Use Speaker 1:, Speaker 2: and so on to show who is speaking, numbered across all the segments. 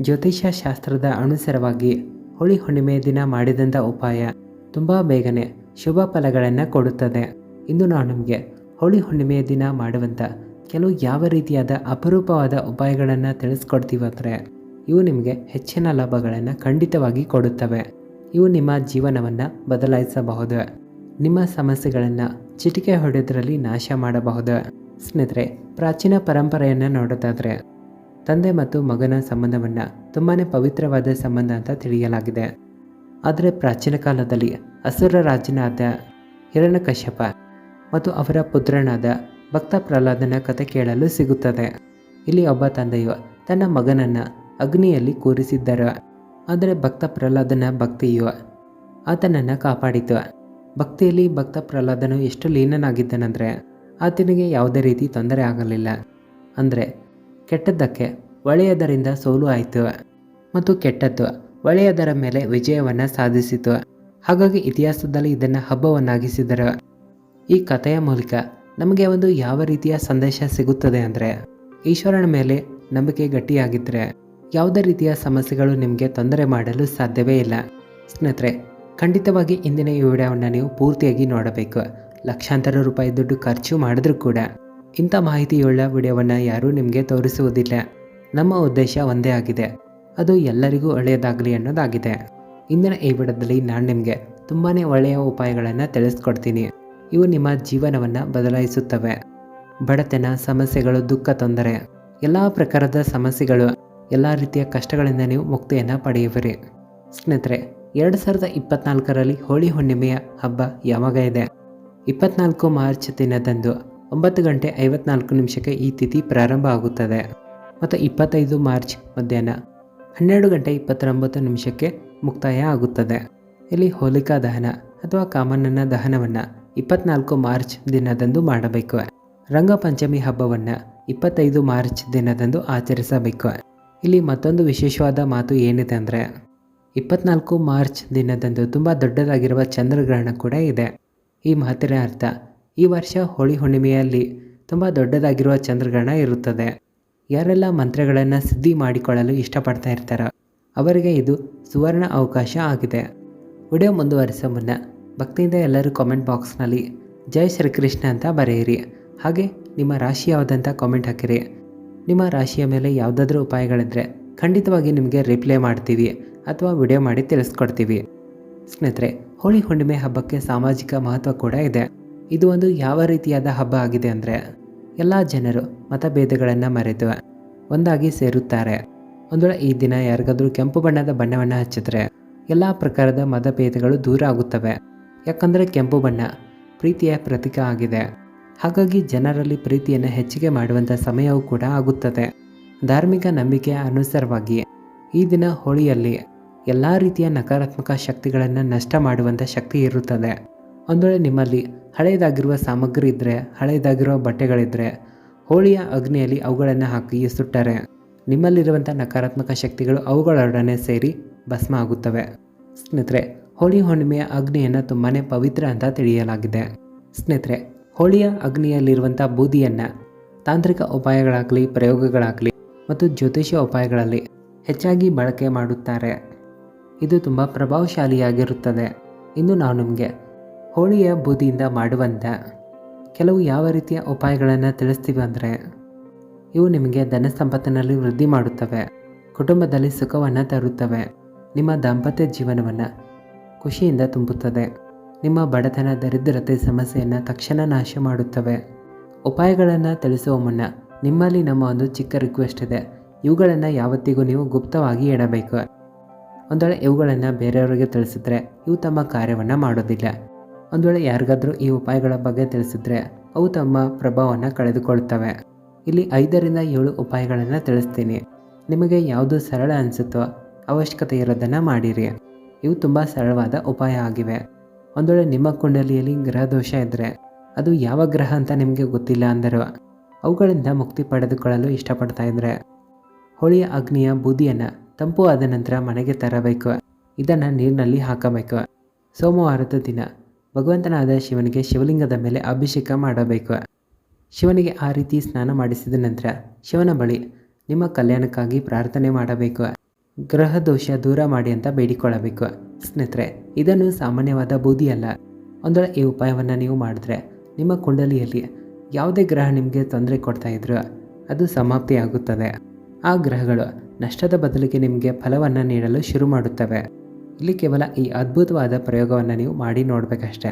Speaker 1: ಜ್ಯೋತಿಷ್ಯ ಶಾಸ್ತ್ರದ ಅನುಸಾರವಾಗಿ ಹೋಳಿ ಹುಣ್ಣಿಮೆ ದಿನ ಮಾಡಿದಂಥ ಉಪಾಯ ತುಂಬ ಬೇಗನೆ ಶುಭ ಫಲಗಳನ್ನು ಕೊಡುತ್ತದೆ. ಇಂದು ನಾವು ನಿಮಗೆ ಹೋಳಿ ಹುಣ್ಣಿಮೆಯ ದಿನ ಮಾಡುವಂಥ ಕೆಲವು ಯಾವ ರೀತಿಯಾದ ಅಪರೂಪವಾದ ಉಪಾಯಗಳನ್ನು ತಿಳಿಸ್ಕೊಡ್ತೀವಂದರೆ ಇವು ನಿಮಗೆ ಹೆಚ್ಚಿನ ಲಾಭಗಳನ್ನು ಖಂಡಿತವಾಗಿ ಕೊಡುತ್ತವೆ. ಇವು ನಿಮ್ಮ ಜೀವನವನ್ನು ಬದಲಾಯಿಸಬಹುದು. ನಿಮ್ಮ ಸಮಸ್ಯೆಗಳನ್ನು ಚಿಟಿಕೆ ಹೊಡೆದರಲ್ಲಿ ನಾಶ ಮಾಡಬಹುದು. ಸ್ನೇಹಿತರೆ, ಪ್ರಾಚೀನ ಪರಂಪರೆಯನ್ನು ನೋಡೋದಾದರೆ ತಂದೆ ಮತ್ತು ಮಗನ ಸಂಬಂಧವನ್ನು ತುಂಬಾ ಪವಿತ್ರವಾದ ಸಂಬಂಧ ಅಂತ ತಿಳಿಯಲಾಗಿದೆ. ಆದರೆ ಪ್ರಾಚೀನ ಕಾಲದಲ್ಲಿ ಅಸುರ ರಾಜನಾದ ಹಿರಣ್ಯಕಶ್ಯಪ ಮತ್ತು ಅವರ ಪುತ್ರನಾದ ಭಕ್ತ ಪ್ರಹ್ಲಾದನ ಕತೆ ಕೇಳಲು ಸಿಗುತ್ತದೆ. ಇಲ್ಲಿ ಒಬ್ಬ ತಂದೆಯು ತನ್ನ ಮಗನನ್ನು ಅಗ್ನಿಯಲ್ಲಿ ಕೂರಿಸಿದ್ದರು. ಆದರೆ ಭಕ್ತ ಪ್ರಹ್ಲಾದನ ಭಕ್ತಿಯು ಆತನನ್ನು ಕಾಪಾಡಿತು. ಭಕ್ತಿಯಲ್ಲಿ ಭಕ್ತ ಪ್ರಹ್ಲಾದನು ಎಷ್ಟು ಲೀನನಾಗಿದ್ದನಂದರೆ ಆತನಿಗೆ ಯಾವುದೇ ರೀತಿ ತೊಂದರೆ ಆಗಲಿಲ್ಲ. ಅಂದರೆ ಕೆಟ್ಟದ್ದಕ್ಕೆ ಒಳ್ಳೆಯದರಿಂದ ಸೋಲು ಆಯಿತು. ಮತ್ತು ಕೆಟ್ಟದ್ದು ಒಳ್ಳೆಯದರ ಮೇಲೆ ವಿಜಯವನ್ನು ಸಾಧಿಸಿತು. ಹಾಗಾಗಿ ಇತಿಹಾಸದಲ್ಲಿ ಇದನ್ನು ಹಬ್ಬವನ್ನಾಗಿಸಿದರು. ಈ ಕಥೆಯ ಮೂಲಕ ನಮಗೆ ಒಂದು ಯಾವ ರೀತಿಯ ಸಂದೇಶ ಸಿಗುತ್ತದೆ ಅಂದರೆ, ಈಶ್ವರನ ಮೇಲೆ ನಂಬಿಕೆ ಗಟ್ಟಿಯಾಗಿದ್ದರೆ ಯಾವುದೇ ರೀತಿಯ ಸಮಸ್ಯೆಗಳು ನಿಮಗೆ ತೊಂದರೆ ಮಾಡಲು ಸಾಧ್ಯವೇ ಇಲ್ಲ. ಸ್ನೇಹಿತರೆ, ಖಂಡಿತವಾಗಿ ಇಂದಿನ ಈ ವಿಡಿಯೋವನ್ನು ನೀವು ಪೂರ್ತಿಯಾಗಿ ನೋಡಬೇಕು. ಲಕ್ಷಾಂತರ ರೂಪಾಯಿ ದುಡ್ಡು ಖರ್ಚು ಮಾಡಿದ್ರೂ ಕೂಡ. ಇಂಥ ಮಾಹಿತಿಯುಳ್ಳ ವಿಡಿಯೋವನ್ನು ಯಾರೂ ನಿಮಗೆ ತೋರಿಸುವುದಿಲ್ಲ. ನಮ್ಮ ಉದ್ದೇಶ ಒಂದೇ ಆಗಿದೆ. ಅದು ಎಲ್ಲರಿಗೂ ಒಳ್ಳೆಯದಾಗಲಿ ಅನ್ನೋದಾಗಿದೆ. ಇಂದಿನ ಈ ವಿಡದಲ್ಲಿ ನಾನು ನಿಮಗೆ ತುಂಬಾ ಒಳ್ಳೆಯ ಉಪಾಯಗಳನ್ನು ತಿಳಿಸ್ಕೊಡ್ತೀನಿ. ಇವು ನಿಮ್ಮ ಜೀವನವನ್ನು ಬದಲಾಯಿಸುತ್ತವೆ. ಬಡತನ, ಸಮಸ್ಯೆಗಳು, ದುಃಖ, ತೊಂದರೆ ಎಲ್ಲ ಪ್ರಕಾರದ ಸಮಸ್ಯೆಗಳು ಎಲ್ಲ ರೀತಿಯ ಕಷ್ಟಗಳಿಂದ ನೀವು ಮುಕ್ತಿಯನ್ನು ಪಡೆಯುವಿರಿ. ಸ್ನೇಹಿತರೆ, ಎರಡು ಸಾವಿರದ ಇಪ್ಪತ್ನಾಲ್ಕರಲ್ಲಿ ಹೋಳಿ ಹುಣ್ಣಿಮೆಯ ಹಬ್ಬ ಯಾವಾಗ ಇದೆ? ಇಪ್ಪತ್ನಾಲ್ಕು ಮಾರ್ಚ್ ದಿನದಂದು ಒಂಬತ್ತು ಗಂಟೆ ಐವತ್ನಾಲ್ಕು ನಿಮಿಷಕ್ಕೆ ಈ ತಿಥಿ ಪ್ರಾರಂಭ ಆಗುತ್ತದೆ. ಮತ್ತು ಇಪ್ಪತ್ತೈದು ಮಾರ್ಚ್ ಮಧ್ಯಾಹ್ನ ಹನ್ನೆರಡು ಗಂಟೆ ಇಪ್ಪತ್ತೊಂಬತ್ತು ನಿಮಿಷಕ್ಕೆ ಮುಕ್ತಾಯ ಆಗುತ್ತದೆ. ಇಲ್ಲಿ ಹೋಲಿಕಾ ದಹನ ಅಥವಾ ಕಾಮಣ್ಣನ ದಹನವನ್ನು ಇಪ್ಪತ್ನಾಲ್ಕು ಮಾರ್ಚ್ ದಿನದಂದು ಮಾಡಬೇಕು. ರಂಗಪಂಚಮಿ ಹಬ್ಬವನ್ನು ಇಪ್ಪತ್ತೈದು ಮಾರ್ಚ್ ದಿನದಂದು ಆಚರಿಸಬೇಕು. ಇಲ್ಲಿ ಮತ್ತೊಂದು ವಿಶೇಷವಾದ ಮಾತು ಏನಿದೆ ಅಂದರೆ, ಇಪ್ಪತ್ನಾಲ್ಕು ಮಾರ್ಚ್ ದಿನದಂದು ತುಂಬ ದೊಡ್ಡದಾಗಿರುವ ಚಂದ್ರಗ್ರಹಣ ಕೂಡ ಇದೆ. ಈ ಮಾತಿನ ಅರ್ಥ ಈ ವರ್ಷ ಹೋಳಿ ಹುಣ್ಣಿಮೆಯಲ್ಲಿ ತುಂಬ ದೊಡ್ಡದಾಗಿರುವ ಚಂದ್ರಗ್ರಹಣ ಇರುತ್ತದೆ. ಯಾರೆಲ್ಲ ಮಂತ್ರಗಳನ್ನು ಸಿದ್ಧಿ ಮಾಡಿಕೊಳ್ಳಲು ಇಷ್ಟಪಡ್ತಾ ಇರ್ತಾರೋ ಅವರಿಗೆ ಇದು ಸುವರ್ಣ ಅವಕಾಶ ಆಗಿದೆ. ವಿಡಿಯೋ ಮುಂದುವರಿಸೋ ಮುನ್ನ ಭಕ್ತಿಯಿಂದ ಎಲ್ಲರೂ ಕಾಮೆಂಟ್ ಬಾಕ್ಸ್ನಲ್ಲಿ ಜೈ ಶ್ರೀಕೃಷ್ಣ ಅಂತ ಬರೆಯಿರಿ. ಹಾಗೆ ನಿಮ್ಮ ರಾಶಿ ಯಾವುದಂತ ಕಾಮೆಂಟ್ ಹಾಕಿರಿ. ನಿಮ್ಮ ರಾಶಿಯ ಮೇಲೆ ಯಾವುದಾದ್ರೂ ಉಪಾಯಗಳಿದ್ದರೆ ಖಂಡಿತವಾಗಿ ನಿಮಗೆ ರಿಪ್ಲೈ ಮಾಡ್ತೀವಿ ಅಥವಾ ವಿಡಿಯೋ ಮಾಡಿ ತಿಳಿಸ್ಕೊಡ್ತೀವಿ. ಸ್ನೇಹಿತರೆ, ಹೋಳಿ ಹುಣ್ಣಿಮೆ ಹಬ್ಬಕ್ಕೆ ಸಾಮಾಜಿಕ ಮಹತ್ವ ಕೂಡ ಇದೆ. ಇದು ಒಂದು ಯಾವ ರೀತಿಯಾದ ಹಬ್ಬ ಆಗಿದೆ ಅಂದರೆ ಎಲ್ಲ ಜನರು ಮತಭೇದಗಳನ್ನು ಮರೆತು ಒಂದಾಗಿ ಸೇರುತ್ತಾರೆ. ಒಂದು ವೇಳೆ ಈ ದಿನ ಯಾರಿಗಾದರೂ ಕೆಂಪು ಬಣ್ಣದ ಬಣ್ಣವನ್ನು ಹಚ್ಚಿದ್ರೆ ಎಲ್ಲ ಪ್ರಕಾರದ ಮತಭೇದಗಳು ದೂರ ಆಗುತ್ತವೆ. ಯಾಕಂದರೆ ಕೆಂಪು ಬಣ್ಣ ಪ್ರೀತಿಯ ಪ್ರತೀಕ ಆಗಿದೆ. ಹಾಗಾಗಿ ಜನರಲ್ಲಿ ಪ್ರೀತಿಯನ್ನು ಹೆಚ್ಚಿಗೆ ಮಾಡುವಂಥ ಸಮಯವೂ ಕೂಡ ಆಗುತ್ತದೆ. ಧಾರ್ಮಿಕ ನಂಬಿಕೆಯ ಅನುಸಾರವಾಗಿ ಈ ದಿನ ಹೋಳಿಯಲ್ಲಿ ಎಲ್ಲ ರೀತಿಯ ನಕಾರಾತ್ಮಕ ಶಕ್ತಿಗಳನ್ನು ನಷ್ಟ ಮಾಡುವಂಥ ಶಕ್ತಿ ಇರುತ್ತದೆ. ಒಂದು ನಿಮ್ಮಲ್ಲಿ ಹಳೆಯದಾಗಿರುವ ಸಾಮಗ್ರಿ ಇದ್ದರೆ ಹಳೆಯದಾಗಿರುವ ಬಟ್ಟೆಗಳಿದ್ದರೆ ಹೋಳಿಯ ಅಗ್ನಿಯಲ್ಲಿ ಅವುಗಳನ್ನು ಹಾಕಿ ಸುಟ್ಟರೆ. ನಿಮ್ಮಲ್ಲಿರುವಂಥ ನಕಾರಾತ್ಮಕ ಶಕ್ತಿಗಳು ಅವುಗಳೊಡನೆ ಸೇರಿ ಭಸ್ಮ ಆಗುತ್ತವೆ. ಸ್ನೇಹಿತರೆ, ಹೋಳಿ ಹುಣ್ಣಿಮೆಯ ಅಗ್ನಿಯನ್ನು ತುಂಬಾ ಪವಿತ್ರ ಅಂತ ತಿಳಿಯಲಾಗಿದೆ. ಸ್ನೇಹಿತರೆ, ಹೋಳಿಯ ಅಗ್ನಿಯಲ್ಲಿರುವಂಥ ಬೂದಿಯನ್ನು ತಾಂತ್ರಿಕ ಉಪಾಯಗಳಾಗಲಿ, ಪ್ರಯೋಗಗಳಾಗಲಿ ಮತ್ತು ಜ್ಯೋತಿಷ್ಯ ಉಪಾಯಗಳಲ್ಲಿ ಹೆಚ್ಚಾಗಿ ಬಳಕೆ ಮಾಡುತ್ತಾರೆ. ಇದು ತುಂಬ ಪ್ರಭಾವಶಾಲಿಯಾಗಿರುತ್ತದೆ. ಇನ್ನು ನಾವು ನಿಮಗೆ ಹೋಳಿಯ ಬೂದಿಯಿಂದ ಮಾಡುವಂಥ ಕೆಲವು ಯಾವ ರೀತಿಯ ಉಪಾಯಗಳನ್ನು ತಿಳಿಸ್ತೀವಿ ಅಂದರೆ, ಇವು ನಿಮಗೆ ಧನ ಸಂಪತ್ತಿನಲ್ಲಿ ವೃದ್ಧಿ ಮಾಡುತ್ತವೆ, ಕುಟುಂಬದಲ್ಲಿ ಸುಖವನ್ನು ತರುತ್ತವೆ, ನಿಮ್ಮ ದಾಂಪತ್ಯ ಜೀವನವನ್ನು ಖುಷಿಯಿಂದ ತುಂಬುತ್ತದೆ, ನಿಮ್ಮ ಬಡತನ ದರಿದ್ರತೆ ಸಮಸ್ಯೆಯನ್ನು ತಕ್ಷಣ ನಾಶ ಮಾಡುತ್ತವೆ. ಉಪಾಯಗಳನ್ನು ತಿಳಿಸುವ ಮುನ್ನ ನಿಮ್ಮಲ್ಲಿ ನಮ್ಮ ಒಂದು ಚಿಕ್ಕ ರಿಕ್ವೆಸ್ಟ್ ಇದೆ. ಇವುಗಳನ್ನು ಯಾವತ್ತಿಗೂ ನೀವು ಗುಪ್ತವಾಗಿ ಇಡಬೇಕು. ಒಂದು ವೇಳೆ ಇವುಗಳನ್ನು ಬೇರೆಯವರಿಗೆ ತಿಳಿಸಿದ್ರೆ ಇವು ತಮ್ಮ ಕಾರ್ಯವನ್ನು ಮಾಡೋದಿಲ್ಲ. ಒಂದು ವೇಳೆ ಯಾರಿಗಾದರೂ ಈ ಉಪಾಯಗಳ ಬಗ್ಗೆ ತಿಳಿಸಿದ್ರೆ ಅವು ತಮ್ಮ ಪ್ರಭಾವವನ್ನು ಕಳೆದುಕೊಳ್ತವೆ. ಇಲ್ಲಿ ಐದರಿಂದ ಏಳು ಉಪಾಯಗಳನ್ನು ತಿಳಿಸ್ತೀನಿ. ನಿಮಗೆ ಯಾವುದು ಸರಳ ಅನಿಸುತ್ತೋ ಅವಶ್ಯಕತೆ ಇರೋದನ್ನು ಮಾಡಿರಿ. ಇವು ತುಂಬ ಸರಳವಾದ ಉಪಾಯ ಆಗಿವೆ. ಒಂದು ವೇಳೆ ನಿಮ್ಮ ಕುಂಡಲಿಯಲ್ಲಿ ಗ್ರಹ ದೋಷ ಇದ್ದರೆ ಅದು ಯಾವ ಗ್ರಹ ಅಂತ ನಿಮಗೆ ಗೊತ್ತಿಲ್ಲ ಅಂದರು ಅವುಗಳಿಂದ ಮುಕ್ತಿ ಪಡೆದುಕೊಳ್ಳಲು ಇಷ್ಟಪಡ್ತಾ ಇದ್ದರೆ ಹೋಳಿಯ ಅಗ್ನಿಯ ಬೂದಿಯನ್ನು ತಂಪು ಆದ ನಂತರ ಮನೆಗೆ ತರಬೇಕು. ಇದನ್ನು ನೀರಿನಲ್ಲಿ ಹಾಕಬೇಕು. ಸೋಮವಾರದ ದಿನ ಭಗವಂತನಾದ ಶಿವನಿಗೆ ಶಿವಲಿಂಗದ ಮೇಲೆ ಅಭಿಷೇಕ ಮಾಡಬೇಕು. ಶಿವನಿಗೆ ಆ ರೀತಿ ಸ್ನಾನ ಮಾಡಿಸಿದ ನಂತರ ಶಿವನ ಬಳಿ ನಿಮ್ಮ ಕಲ್ಯಾಣಕ್ಕಾಗಿ ಪ್ರಾರ್ಥನೆ ಮಾಡಬೇಕು. ಗ್ರಹ ದೋಷ ದೂರ ಮಾಡಿ ಅಂತ ಬೇಡಿಕೊಳ್ಳಬೇಕು. ಸ್ನೇಹಿತರೆ, ಇದನ್ನು ಸಾಮಾನ್ಯವಾದ ಬೂದಿಯಲ್ಲ. ಒಂದು ವೇಳೆ ಈ ಉಪಾಯವನ್ನು ನೀವು ಮಾಡಿದ್ರೆ ನಿಮ್ಮ ಕುಂಡಲಿಯಲ್ಲಿ ಯಾವುದೇ ಗ್ರಹ ನಿಮಗೆ ತೊಂದರೆ ಕೊಡ್ತಾ ಇದ್ರು ಅದು ಸಮಾಪ್ತಿಯಾಗುತ್ತದೆ. ಆ ಗ್ರಹಗಳು ನಷ್ಟದ ಬದಲಿಗೆ ನಿಮಗೆ ಫಲವನ್ನು ನೀಡಲು ಶುರು ಮಾಡುತ್ತವೆ. ಇಲ್ಲಿ ಕೇವಲ ಈ ಅದ್ಭುತವಾದ ಪ್ರಯೋಗವನ್ನು ನೀವು ಮಾಡಿ ನೋಡಬೇಕಷ್ಟೆ.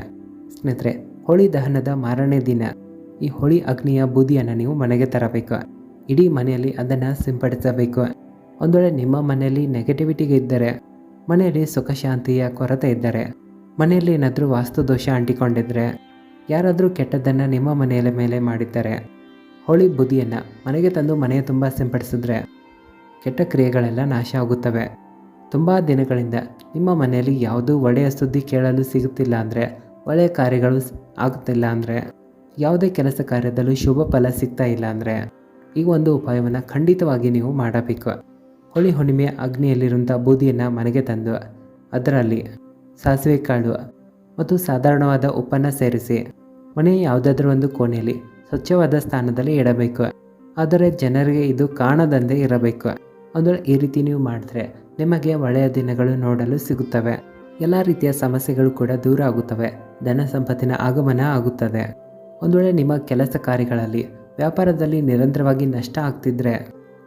Speaker 1: ಸ್ನೇಹಿತರೆ, ಹೋಳಿ ದಹನದ ಮಾರನೇ ದಿನ ಈ ಹೋಳಿ ಅಗ್ನಿಯ ಬೂದಿಯನ್ನು ನೀವು ಮನೆಗೆ ತರಬೇಕು. ಇಡೀ ಮನೆಯಲ್ಲಿ ಅದನ್ನು ಸಿಂಪಡಿಸಬೇಕು. ಒಂದು ವೇಳೆ ನಿಮ್ಮ ಮನೆಯಲ್ಲಿ ನೆಗೆಟಿವಿಟಿಗೆ ಇದ್ದರೆ, ಮನೆಯಲ್ಲಿ ಸುಖ ಶಾಂತಿಯ ಕೊರತೆ ಇದ್ದರೆ, ಮನೆಯಲ್ಲಿ ಏನಾದರೂ ವಾಸ್ತು ದೋಷ ಅಂಟಿಕೊಂಡಿದ್ದರೆ ಯಾರಾದರೂ ಕೆಟ್ಟದ್ದನ್ನು ನಿಮ್ಮ ಮನೆಯ ಮೇಲೆ ಮಾಡಿದ್ದಾರೆ, ಹೋಳಿ ಬುದಿಯನ್ನು ಮನೆಗೆ ತಂದು ಮನೆಯ ತುಂಬ ಸಿಂಪಡಿಸಿದ್ರೆ ಕೆಟ್ಟ ಕ್ರಿಯೆಗಳೆಲ್ಲ ನಾಶ ಆಗುತ್ತವೆ. ತುಂಬ ದಿನಗಳಿಂದ ನಿಮ್ಮ ಮನೆಯಲ್ಲಿ ಯಾವುದೂ ಒಳ್ಳೆಯ ಸುದ್ದಿ ಕೇಳಲು ಸಿಗುತ್ತಿಲ್ಲ ಅಂದರೆ ಒಳ್ಳೆಯ ಕಾರ್ಯಗಳು ಆಗುತ್ತಿಲ್ಲ ಅಂದರೆ, ಯಾವುದೇ ಕೆಲಸ ಕಾರ್ಯದಲ್ಲೂ ಶುಭ ಫಲ ಸಿಗ್ತಾ ಇಲ್ಲ ಅಂದರೆ, ಈ ಒಂದು ಉಪಾಯವನ್ನು ಖಂಡಿತವಾಗಿ ನೀವು ಮಾಡಬೇಕು. ಹೋಳಿ ಹುಣ್ಣಿಮೆಯ ಅಗ್ನಿಯಲ್ಲಿರುವಂಥ ಬೂದಿಯನ್ನು ಮನೆಗೆ ತಂದು, ಅದರಲ್ಲಿ ಸಾಸಿವೆ ಕಾಳು ಮತ್ತು ಸಾಧಾರಣವಾದ ಉಪ್ಪನ್ನು ಸೇರಿಸಿ ಮನೆಯ ಯಾವುದಾದ್ರೂ ಒಂದು ಕೋಣೆಯಲ್ಲಿ ಸ್ವಚ್ಛವಾದ ಸ್ಥಾನದಲ್ಲಿ ಇಡಬೇಕು. ಆದರೆ ಜನರಿಗೆ ಇದು ಕಾಣದಂತೆ ಇರಬೇಕು. ಅಂದರೆ ಈ ರೀತಿ ನೀವು ಮಾಡಿದ್ರೆ ನಿಮಗೆ ಒಳ್ಳೆಯ ದಿನಗಳು ನೋಡಲು ಸಿಗುತ್ತವೆ. ಎಲ್ಲ ರೀತಿಯ ಸಮಸ್ಯೆಗಳು ಕೂಡ ದೂರ ಆಗುತ್ತವೆ. ಧನ ಸಂಪತ್ತಿನ ಆಗಮನ ಆಗುತ್ತದೆ. ಒಂದು ವೇಳೆ ನಿಮ್ಮ ಕೆಲಸ ಕಾರ್ಯಗಳಲ್ಲಿ, ವ್ಯಾಪಾರದಲ್ಲಿ ನಿರಂತರವಾಗಿ ನಷ್ಟ ಆಗ್ತಿದ್ರೆ,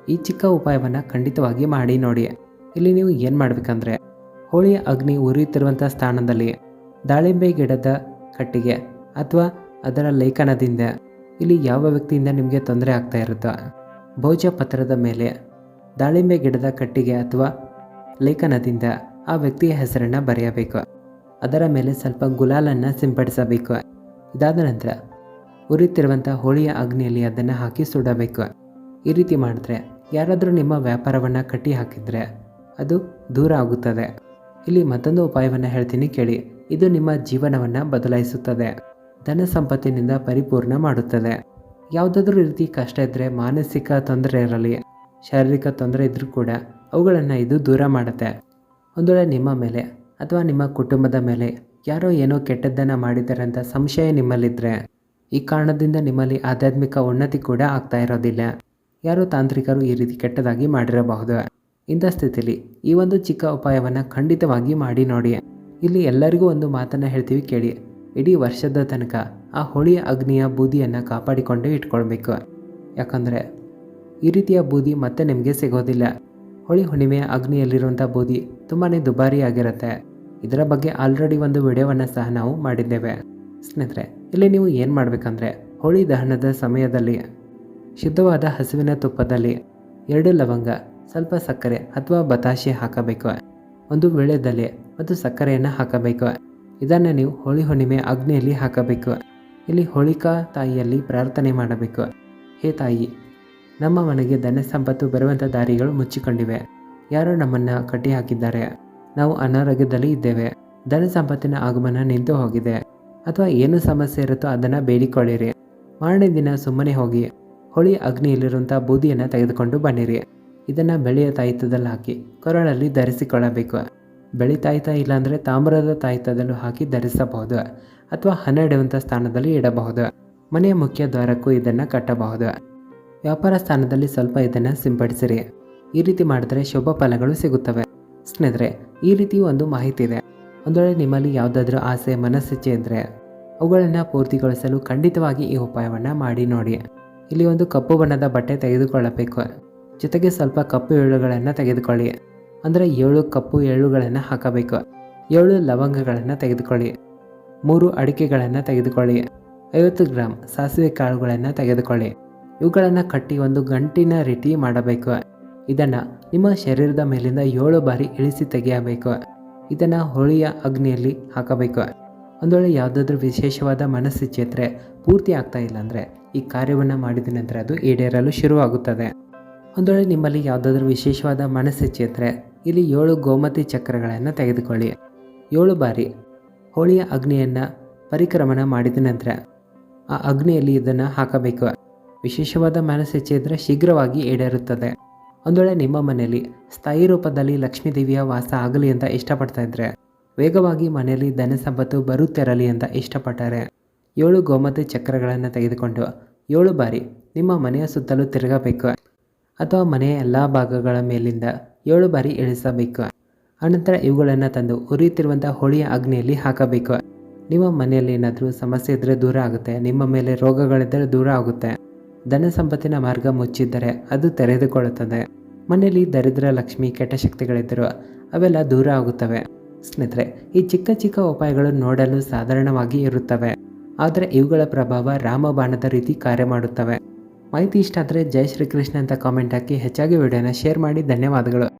Speaker 1: ಈ ಚಿಕ್ಕ ಉಪಾಯವನ್ನು ಖಂಡಿತವಾಗಿ ಮಾಡಿ ನೋಡಿ. ಇಲ್ಲಿ ನೀವು ಏನು ಮಾಡಬೇಕಂದ್ರೆ ಹೋಳಿಯ ಅಗ್ನಿ ಉರಿಯುತ್ತಿರುವಂಥ ಸ್ಥಾನದಲ್ಲಿ, ದಾಳಿಂಬೆ ಗಿಡದ ಕಟ್ಟಿಗೆ ಅಥವಾ ಅದರ ಲೇಖನದಿಂದ ಇಲ್ಲಿ ಯಾವ ವ್ಯಕ್ತಿಯಿಂದ ನಿಮಗೆ ತೊಂದರೆ ಆಗ್ತಾ ಇರುತ್ತೋ ಭೋಜ ಪತ್ರದ ಮೇಲೆ ದಾಳಿಂಬೆ ಗಿಡದ ಕಟ್ಟಿಗೆ ಅಥವಾ ಲೇಖನದಿಂದ ಆ ವ್ಯಕ್ತಿಯ ಹೆಸರನ್ನು ಬರೆಯಬೇಕು. ಅದರ ಮೇಲೆ ಸ್ವಲ್ಪ ಗುಲಾಲನ್ನು ಸಿಂಪಡಿಸಬೇಕು. ಇದಾದ ನಂತರ ಉರಿತಿರುವಂಥ ಹೋಳಿಯ ಅಗ್ನಿಯಲ್ಲಿ ಅದನ್ನು ಹಾಕಿ ಸುಡಬೇಕು. ಈ ರೀತಿ ಮಾಡಿದ್ರೆ ಯಾರಾದರೂ ನಿಮ್ಮ ವ್ಯಾಪಾರವನ್ನು ಕಟ್ಟಿ ಹಾಕಿದರೆ ಅದು ದೂರ ಆಗುತ್ತದೆ. ಇಲ್ಲಿ ಮತ್ತೊಂದು ಉಪಾಯವನ್ನು ಹೇಳ್ತೀನಿ ಕೇಳಿ. ಇದು ನಿಮ್ಮ ಜೀವನವನ್ನು ಬದಲಾಯಿಸುತ್ತದೆ. ಧನ ಸಂಪತ್ತಿನಿಂದ ಪರಿಪೂರ್ಣ ಮಾಡುತ್ತದೆ. ಯಾವುದಾದ್ರೂ ರೀತಿ ಕಷ್ಟ ಇದ್ದರೆ ಮಾನಸಿಕ ತೊಂದರೆ ಇರಲಿ, ಶಾರೀರಿಕ ತೊಂದರೆ ಇದ್ದರೂ ಕೂಡ ಅವುಗಳನ್ನು ಇದು ದೂರ ಮಾಡುತ್ತೆ. ಒಂದು ವೇಳೆ ನಿಮ್ಮ ಮೇಲೆ ಅಥವಾ ನಿಮ್ಮ ಕುಟುಂಬದ ಮೇಲೆ ಯಾರೋ ಏನೋ ಕೆಟ್ಟದ್ದನ್ನು ಮಾಡಿದ್ದಾರೆ ಅಂತ ಸಂಶಯ ನಿಮ್ಮಲ್ಲಿದ್ದರೆ ಈ ಕಾರಣದಿಂದ ನಿಮ್ಮಲ್ಲಿ ಆಧ್ಯಾತ್ಮಿಕ ಉನ್ನತಿ ಕೂಡ ಆಗ್ತಾ ಇರೋದಿಲ್ಲ. ಯಾರೋ ತಾಂತ್ರಿಕರು ಈ ರೀತಿ ಕೆಟ್ಟದಾಗಿ ಮಾಡಿರಬಹುದು. ಇಂಥ ಸ್ಥಿತಿಲಿ ಈ ಒಂದು ಚಿಕ್ಕ ಉಪಾಯವನ್ನು ಖಂಡಿತವಾಗಿ ಮಾಡಿ ನೋಡಿ. ಇಲ್ಲಿ ಎಲ್ಲರಿಗೂ ಒಂದು ಮಾತನ್ನು ಹೇಳ್ತೀವಿ ಕೇಳಿ. ಇಡೀ ವರ್ಷದ ತನಕ ಆ ಹೋಳಿಯ ಅಗ್ನಿಯ ಬೂದಿಯನ್ನು ಕಾಪಾಡಿಕೊಂಡು ಇಟ್ಕೊಳ್ಬೇಕು. ಯಾಕಂದರೆ ಈ ರೀತಿಯ ಬೂದಿ ಮತ್ತೆ ನಿಮಗೆ ಸಿಗೋದಿಲ್ಲ. ಹೋಳಿ ಹುಣ್ಣಿಮೆಯ ಅಗ್ನಿಯಲ್ಲಿರುವಂಥ ಬೂದಿ ತುಂಬಾ ದುಬಾರಿಯಾಗಿರುತ್ತೆ. ಇದರ ಬಗ್ಗೆ ಆಲ್ರೆಡಿ ಒಂದು ವಿಡಿಯೋವನ್ನು ಸಹ ನಾವು ಮಾಡಿದ್ದೇವೆ. ಸ್ನೇಹಿತರೆ, ಇಲ್ಲಿ ನೀವು ಏನು ಮಾಡಬೇಕಂದ್ರೆ, ಹೋಳಿ ದಹನದ ಸಮಯದಲ್ಲಿ, ಶುದ್ಧವಾದ ಹಸುವಿನ ತುಪ್ಪದಲ್ಲಿ ಎರಡು ಲವಂಗ, ಸ್ವಲ್ಪ ಸಕ್ಕರೆ ಅಥವಾ ಬತಾಶೆ ಹಾಕಬೇಕು. ಒಂದು ವೀಳ್ಯದೆಲೆ ಮತ್ತು ಸಕ್ಕರೆಯನ್ನು ಹಾಕಬೇಕು. ಇದನ್ನು ನೀವು ಹೋಳಿ ಹುಣ್ಣಿಮೆ ಅಗ್ನಿಯಲ್ಲಿ ಹಾಕಬೇಕು. ಇಲ್ಲಿ ಹೋಳಿಕಾ ತಾಯಿಯಲ್ಲಿ ಪ್ರಾರ್ಥನೆ ಮಾಡಬೇಕು. ಹೇ ತಾಯಿ ನಮ್ಮ ಮನೆಗೆ ಧನ ಸಂಪತ್ತು ಬರುವಂಥ ದಾರಿಗಳು ಮುಚ್ಚಿಕೊಂಡಿವೆ. ಯಾರೋ ನಮ್ಮನ್ನು ಕಟ್ಟಿ ಹಾಕಿದ್ದಾರೆ ನಾವು ಅನಾರೋಗ್ಯದಲ್ಲಿ ಇದ್ದೇವೆ. ಧನ ಸಂಪತ್ತಿನ ಆಗಮನ ನಿಂತು ಹೋಗಿದೆ. ಅಥವಾ ಏನು ಸಮಸ್ಯೆ ಇರುತ್ತೋ ಅದನ್ನು ಬೇಡಿಕೊಳ್ಳಿರಿ. ಮಾರನೇ ದಿನ ಸುಮ್ಮನೆ ಹೋಗಿ ಹೊಳಿ ಅಗ್ನಿಯಲ್ಲಿರುವಂಥ ಬೂದಿಯನ್ನು ತೆಗೆದುಕೊಂಡು ಬನ್ನಿರಿ. ಇದನ್ನು ಬೆಳೆಯ ತಾಯಿತದಲ್ಲಿ ಹಾಕಿ ಕೊರಳಲ್ಲಿ ಧರಿಸಿಕೊಳ್ಳಬೇಕು. ಬೆಳಿ ತಾಯಿತ ಇಲ್ಲಾಂದರೆ ತಾಮ್ರದ ತಾಯಿತದಲ್ಲೂ ಹಾಕಿ ಧರಿಸಬಹುದು. ಅಥವಾ ಹನ್ನೆರಡುವಂಥ ಸ್ಥಾನದಲ್ಲಿ ಇಡಬಹುದು. ಮನೆಯ ಮುಖ್ಯ ದ್ವಾರಕ್ಕೂ ಇದನ್ನು ಕಟ್ಟಬಹುದು. ವ್ಯಾಪಾರ ಸ್ಥಾನದಲ್ಲಿ ಸ್ವಲ್ಪ ಇದನ್ನು ಸಿಂಪಡಿಸಿರಿ. ಈ ರೀತಿ ಮಾಡಿದ್ರೆ ಶುಭ ಫಲಗಳು ಸಿಗುತ್ತವೆ. ಸ್ನೇಹಿತರೆ, ಈ ರೀತಿ ಒಂದು ಮಾಹಿತಿ ಇದೆ. ಒಂದು ವೇಳೆ ನಿಮ್ಮಲ್ಲಿ ಯಾವುದಾದ್ರೂ ಆಸೆ ಮನಸ್ಸಿಚ್ಛೆ ಇದ್ದರೆ ಅವುಗಳನ್ನು ಪೂರ್ತಿಗೊಳಿಸಲು ಖಂಡಿತವಾಗಿ ಈ ಉಪಾಯವನ್ನು ಮಾಡಿ ನೋಡಿ. ಇಲ್ಲಿ ಒಂದು ಕಪ್ಪು ಬಣ್ಣದ ಬಟ್ಟೆ ತೆಗೆದುಕೊಳ್ಳಬೇಕು. ಜೊತೆಗೆ ಸ್ವಲ್ಪ ಕಪ್ಪು ಎಳ್ಳುಗಳನ್ನು ತೆಗೆದುಕೊಳ್ಳಿ. ಅಂದರೆ ಏಳು ಕಪ್ಪು ಎಳ್ಳುಗಳನ್ನು ಹಾಕಬೇಕು. ಏಳು ಲವಂಗಗಳನ್ನು ತೆಗೆದುಕೊಳ್ಳಿ. ಮೂರು ಅಡಿಕೆಗಳನ್ನು ತೆಗೆದುಕೊಳ್ಳಿ. ಐವತ್ತು ಗ್ರಾಮ್ ಸಾಸಿವೆ ಕಾಳುಗಳನ್ನು ತೆಗೆದುಕೊಳ್ಳಿ. ಇವುಗಳನ್ನು ಕಟ್ಟಿ ಒಂದು ಗಂಟಿನ ರೀತಿ ಮಾಡಬೇಕು. ಇದನ್ನು ನಿಮ್ಮ ಶರೀರದ ಮೇಲಿಂದ ಏಳು ಬಾರಿ ಇಳಿಸಿ ತೆಗೆಯಬೇಕು. ಇದನ್ನು ಹೋಳಿಯ ಅಗ್ನಿಯಲ್ಲಿ ಹಾಕಬೇಕು. ಒಂದು ವೇಳೆ ಯಾವುದಾದ್ರೂ ವಿಶೇಷವಾದ ಮನಸ್ಸಿ ಚೇತ್ರೆ ಪೂರ್ತಿ ಆಗ್ತಾ ಇಲ್ಲ ಅಂದರೆ ಈ ಕಾರ್ಯವನ್ನು ಮಾಡಿದ ನಂತರ ಅದು ಈಡೇರಲು ಶುರುವಾಗುತ್ತದೆ. ಒಂದು ವೇಳೆ ನಿಮ್ಮಲ್ಲಿ ಯಾವುದಾದ್ರೂ ವಿಶೇಷವಾದ ಮನಸ್ಸಿ ಚೇತ್ರೆ ಇಲ್ಲಿ ಏಳು ಗೋಮತಿ ಚಕ್ರಗಳನ್ನು ತೆಗೆದುಕೊಳ್ಳಿ. ಏಳು ಬಾರಿ ಹೋಳಿಯ ಅಗ್ನಿಯನ್ನು ಪರಿಕ್ರಮಣ ಮಾಡಿದ ನಂತರ ಆ ಅಗ್ನಿಯಲ್ಲಿ ಇದನ್ನು ಹಾಕಬೇಕು. ವಿಶೇಷವಾದ ಮನಸ್ಸಿಚ್ಛೆ ಇದ್ದರೆ ಶೀಘ್ರವಾಗಿ ಈಡೇರುತ್ತದೆ. ಒಂದು ವೇಳೆ ನಿಮ್ಮ ಮನೆಯಲ್ಲಿ ಸ್ಥಾಯಿ ರೂಪದಲ್ಲಿ ಲಕ್ಷ್ಮೀ ದೇವಿಯ ವಾಸ ಆಗಲಿ ಅಂತ ಇಷ್ಟಪಡ್ತಾ ಇದ್ದರೆ ವೇಗವಾಗಿ ಮನೆಯಲ್ಲಿ ಧನ ಸಂಪತ್ತು ಬರುತ್ತಿರಲಿ ಅಂತ ಇಷ್ಟಪಟ್ಟರೆ, ಏಳು ಗೋಮತೆ ಚಕ್ರಗಳನ್ನು ತೆಗೆದುಕೊಂಡು ಏಳು ಬಾರಿ ನಿಮ್ಮ ಮನೆಯ ಸುತ್ತಲೂ ತಿರುಗಬೇಕು. ಅಥವಾ ಮನೆಯ ಎಲ್ಲ ಭಾಗಗಳ ಮೇಲಿಂದ ಏಳು ಬಾರಿ ಇಳಿಸಬೇಕು. ಅನಂತರ ಇವುಗಳನ್ನು ತಂದು ಉರಿಯುತ್ತಿರುವಂಥ ಹೋಳಿಯ ಅಗ್ನಿಯಲ್ಲಿ ಹಾಕಬೇಕು. ನಿಮ್ಮ ಮನೆಯಲ್ಲಿ ಏನಾದರೂ ಸಮಸ್ಯೆ ಇದ್ದರೆ ದೂರ ಆಗುತ್ತೆ, ನಿಮ್ಮ ಮೇಲೆ ರೋಗಗಳಿದ್ದರೆ ದೂರ ಆಗುತ್ತೆ. ಧನ ಸಂಪತ್ತಿನ ಮಾರ್ಗ ಮುಚ್ಚಿದ್ದರೆ ಅದು ತೆರೆದುಕೊಳ್ಳುತ್ತದೆ. ಮನೆಯಲ್ಲಿ ದರಿದ್ರ ಲಕ್ಷ್ಮಿ ಕೆಟ್ಟ ಶಕ್ತಿಗಳಿದ್ದರು ಅವೆಲ್ಲ ದೂರ ಆಗುತ್ತವೆ. ಸ್ನೇಹಿತರೆ, ಈ ಚಿಕ್ಕ ಚಿಕ್ಕ ಉಪಾಯಗಳು ನೋಡಲು ಸಾಧಾರಣವಾಗಿ ಇರುತ್ತವೆ. ಆದರೆ ಇವುಗಳ ಪ್ರಭಾವ ರಾಮಬಾಣದ ರೀತಿ ಕಾರ್ಯ ಮಾಡುತ್ತವೆ. ಮಾಹಿತಿ ಇಷ್ಟ ಆದರೆ ಜೈ ಶ್ರೀಕೃಷ್ಣ ಅಂತ ಕಾಮೆಂಟ್ ಹಾಕಿ. ಹೆಚ್ಚಾಗಿ ವಿಡಿಯೋನ ಶೇರ್ ಮಾಡಿ. ಧನ್ಯವಾದಗಳು.